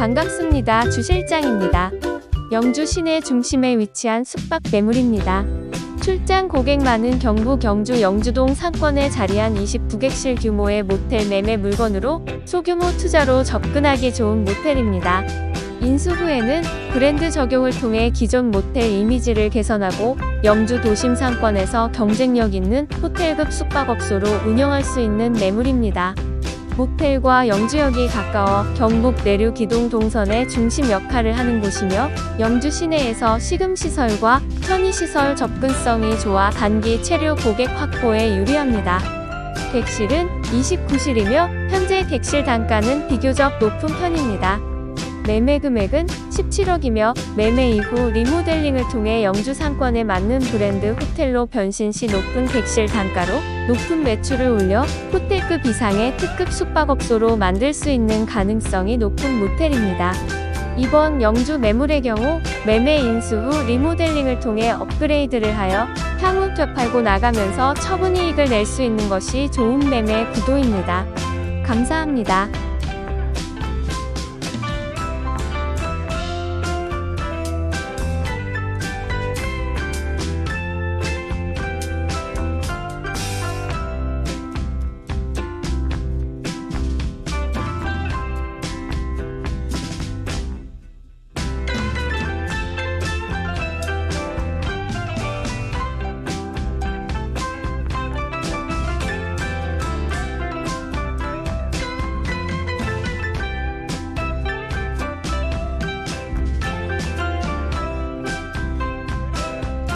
반갑습니다. 주 실장입니다. 영주 시내 중심에 위치한 숙박 매물입니다. 출장 고객 많은 경부 경주 영주동 상권에 자리한 29객실 규모의 모텔 매매 물건으로 소규모 투자로 접근하기 좋은 모텔입니다. 인수 후에는 브랜드 적용을 통해 기존 모텔 이미지를 개선하고 영주 도심 상권에서 경쟁력 있는 호텔급 숙박업소로 운영할 수 있는 매물입니다. 모텔과 영주역이 가까워 경북 내륙 기동 동선의 중심 역할을 하는 곳이며 영주 시내에서 식음시설과 편의시설 접근성이 좋아 단기 체류 고객 확보에 유리합니다. 객실은 29실이며 현재 객실 단가는 비교적 높은 편입니다. 매매 금액은 17억이며 매매 이후 리모델링을 통해 영주 상권에 맞는 브랜드 호텔로 변신 시 높은 객실 단가로 높은 매출을 올려 호텔급 이상의 특급 숙박업소로 만들 수 있는 가능성이 높은 모텔입니다. 이번 영주 매물의 경우 매매 인수 후 리모델링을 통해 업그레이드를 하여 향후 되팔고 나가면서 처분 이익을 낼 수 있는 것이 좋은 매매 구도입니다. 감사합니다.